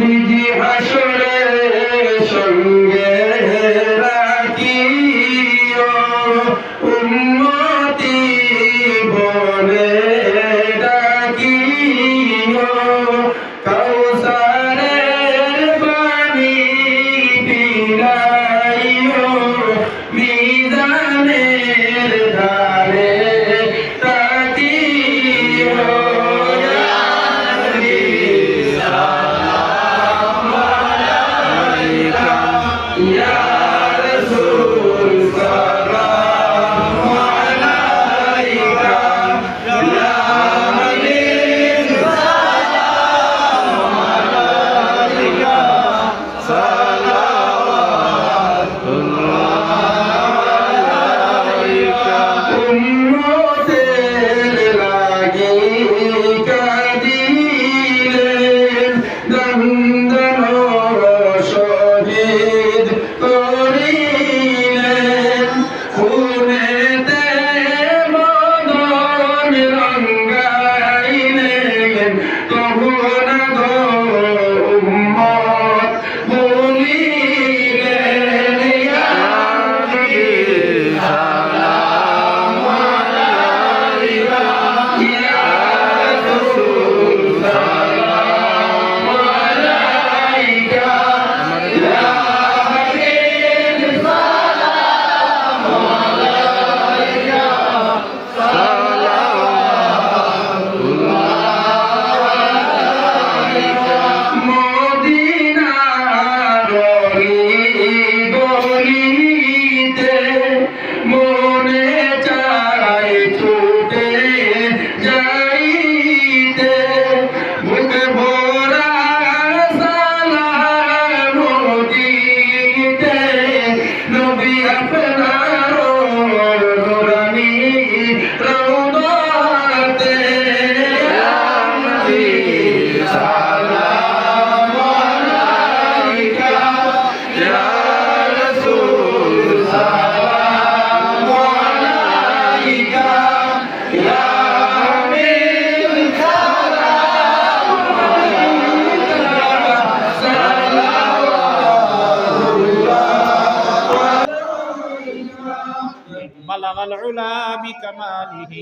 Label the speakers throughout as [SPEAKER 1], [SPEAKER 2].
[SPEAKER 1] নবীজি হাসরে সঙ্গে রাখিও।
[SPEAKER 2] بكماله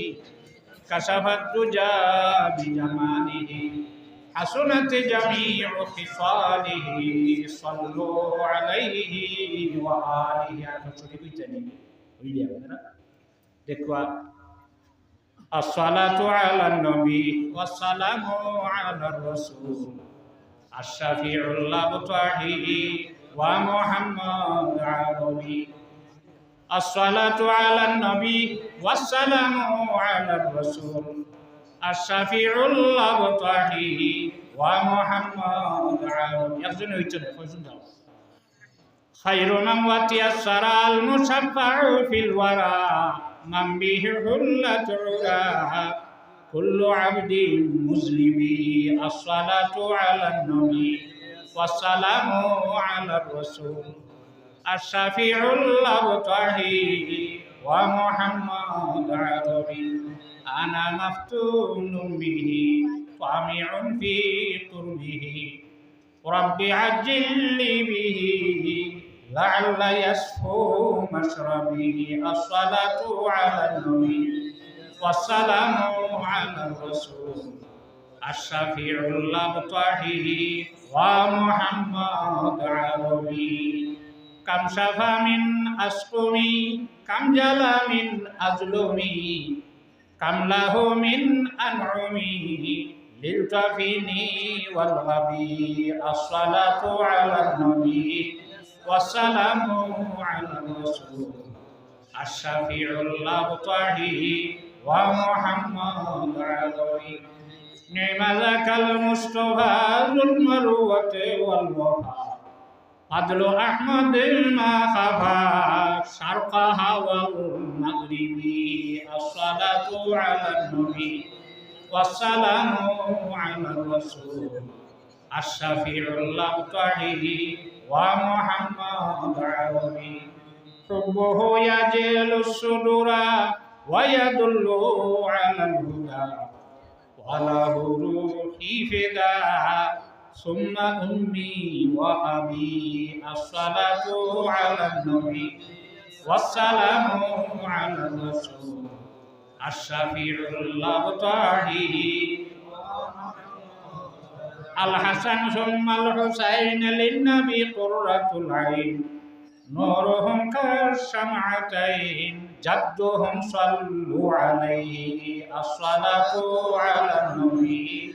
[SPEAKER 2] كشف الدجى بجماله حسنت جميع خصاله صلوا عليه وآله দেখো الصلاة على النبي والسلام على الرسول الشفيع الله طاهي ومحمد عربي الصلاة على النبي والسلام على الرسول الشفيع الأبطحي ومحمد عربي يخزن ويتنا فوزن داو خير من وتيسر المشفع في الورى من به حلة علا كل عبد مسلم الصلاة على النبي والسلام على الرسول الشفيع الأبطحي ومحمد عربي. أنا مفتون به طامع في قربه. رب عجل لي به لعل يسفو مشربي الصلاة على النبي والسلام على الرسول. الشفيع الأبطحي ومحمد عربي. كم شفى من أسقمي كم جلى من أظلمي كم له من أنعمي للجفيني والغبي الصلاة على النبي والسلام على الرسول الشفيع الأبطحي ومحمد عربي نعم ذاك المصطفى ذو المروة والوفاء عدل أحمد ما خفى شرقها والمغرب الصلاة على النبي والسلام على الرسول. الشفيع الأبطحي ومحمد عربي. حبه يجل الصدور ويدل على الهدى. وله روحي فداء ثم أمي وأبي الصلاة على النبي والسلام على الرسول الشفيع الأبطاحي الحسن ثم الحسين للنبي قرة العين نورهم كالشمعتين جدهم صلوا عليه الصلاة على النبي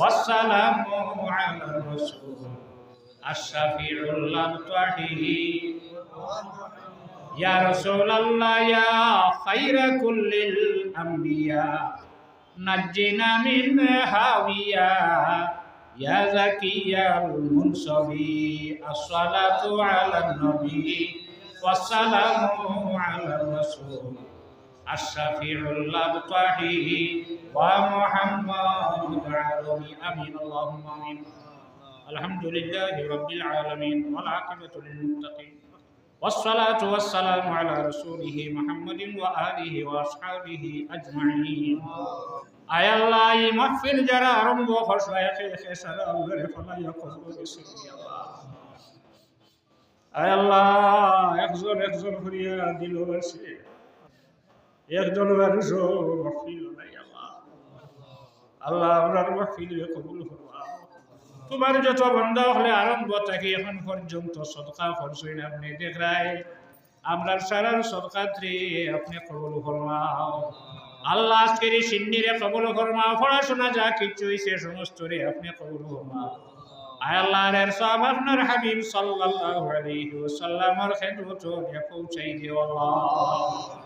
[SPEAKER 2] والسلام على الرسول الشفيع الأبطحي يا رسول الله يا خير كل الأنبياء نجنا من هاوية يا زكي المنصبي الصلاة على النبي والسلام على الرسول الشفيع الأبطحي ومحمد العربي أمين اللهم آمين الحمد لله رب العالمين والعاقبة للمتقين والصلاة والسلام على رسوله محمد وآله وأصحابه أجمعين আয় আল্লাহ এই মাহফিল যারা আরম্ভ করছে একে একে সারা আল্লাহরে ফলাইয়া করবো আয় আল্লাহ একজন একজন করিয়া দিল আছে একজন মানুষ আল্লাহ। আল্লাহ আমরার মাহফিল কবুল করবা তোমার যত বন্ধ হলে আরম্ভ থাকি এখন পর্যন্ত সদকা করছই আপনি দেখায় আমরা সারার সদকাত্রী আপনি কবুল ফরমাও আল্লাহ আজকের এই সিন্নিরে কবুল ফরমাও পড়াশোনা যা কিছু হয়েছে সমস্ত রে আপনি কবুল ফরমাও আয় আল্লাহর সব আপনার হাবিব সাল্লাল্লাহু আলাইহি ওয়াসাল্লামের খেদমত পৌঁছাই দিও আল্লাহ।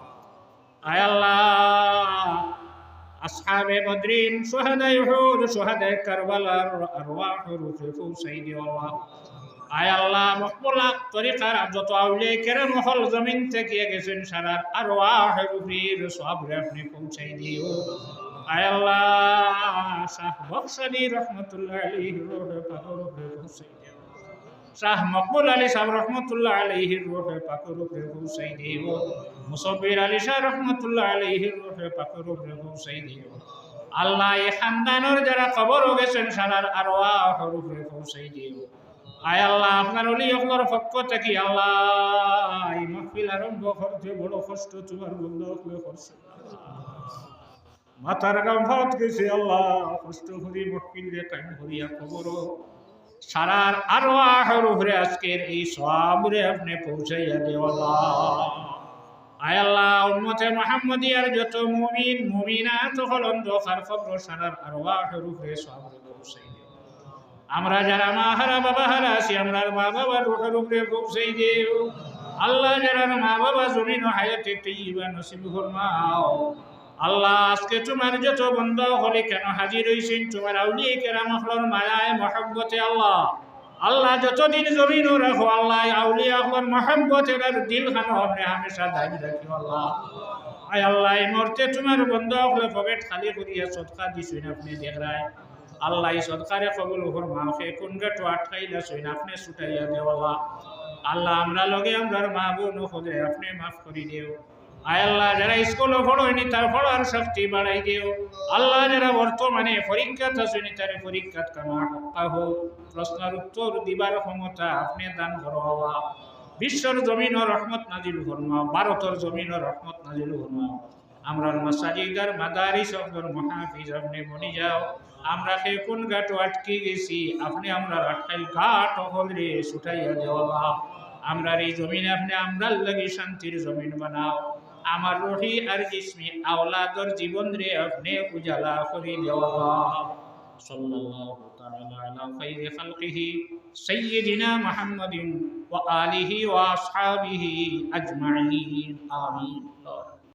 [SPEAKER 2] আয় আল্লাহ আসহাবে বদরিন সোহাদাই হুদ সোহাদাই কারবালার আরওয়াহ রুফে ফুসাইদি আল্লাহ আয় আল্লাহ মকবুল তরিকার যত আউলে কেরাম হল জমিন থেকে গেছেন সারার আরওয়াহ রুফির সবরে আপনি পৌঁছাই দিও আয় আল্লাহ শাহ বক্সানি রহমতুল্লাহ আলাইহি রুহে পাক রুফে ফুসাইদি শাহ মকবুল আলী সাহেব রহমতুল্লাহ আলাইহির রূহে পাকের পৌঁছাই দিও মুসব্বির আলী শাহ রহমতুল্লাহ আলাইহির রূহে পাকের পৌঁছাই দিও আল্লাহ এই খানদানের যারা খবর গেছেন সারার আর ওয়াহের উপরে পৌঁছাই দিও আয় আল্লাহ, আপনার অলি আপনার পক্ষ থেকে আল্লাহ মাহফিল আরম্ভ করতে বড় কষ্ট তোমার বন্ধ করছে। মাথার গাম ভাত গেছে আল্লাহ, কষ্ট করি মাহফিল দিয়ে টাইম করিয়া খবর সারার আরও আহর উপরে আজকের এই সবরে আপনি পৌঁছাইয়া দেওয়া আয় আল্লাহ, উম্মতে মুহাম্মদিয়ার যত মুমিন, মুমিনাত হলন দোকার খবর সারার আরও আহর উপরে সবরে পৌঁছাই আমরা যারা মা, হারা, বাবা, হারা আছি, আমরা মা বাবার রোগের উপরে পৌঁছাই দেও। আল্লাহ যারা মা, বাবা জমিন হায়াতে তৈবা নসিব ফরমাও। আল্লাহ আজকে তোমার যত বন্ধ হলে কেন হাজির হইছেন? তোমার আউলিয়ে কেরাম হলর মায়ায় মহব্বতে আল্লাহ। আল্লাহ যতদিন জমিন রাখো, আল্লাহ আউলিয়া হলর মহব্বতে দিল খানো আপনি হামেশা দাবি রাখি আল্লাহ। আয় আল্লাহ, এই তোমার বন্ধ হলে পকেট খালি করিয়া সৎকা দিছেন আপনি দেখরায় আল্লাহ এই সদকারে কবুল ওপর মাফে কোন গেটো আটকাইলা সইন আপনি ছুটাইয়া দেওয়া আল্লাহ। আমরা লগে আমরা মা বোন হলে আপনি মাফ করি দেও। আয় আল্লাহ যারা স্কুলে পড়োয়নি, তার পড়ার শক্তি বাড়াই দিও। আল্লাহ যারা বর্তমানে পরীক্ষাত আসেনি তার পরীক্ষাত কামা কাহ প্রশ্নের উত্তর দিবার ক্ষমতা আপনি দান করো হওয়া বিশ্বর জমিন ও রহমত নাজিল ফরমাও ভারতের জমিন ও রহমত নাজিল ফরমাও আমরার মাসাজিদার মাদারিস অফর মহাফিজ, আপনি বনি যাও, আমরা সে কোন ঘাট আটকে গেছি, আপনি আমরা আটকাইল ঘাট হলে ছুটাইয়া দেওয়া আমরা এই জমিন আপনি আমরার লাগি শান্তির জমিন বানাও। আমার রহি আর জিসমি আওলাদর জীবন রে আপনি উজালা করি দেওয়া সাল্লাল্লাহু তাআলা আলা খাইরি খালকিহি সাইয়্যিদিনা মুহাম্মাদিন ওয়া আলিহি ওয়া আসহাবিহি আজমাইন আমিন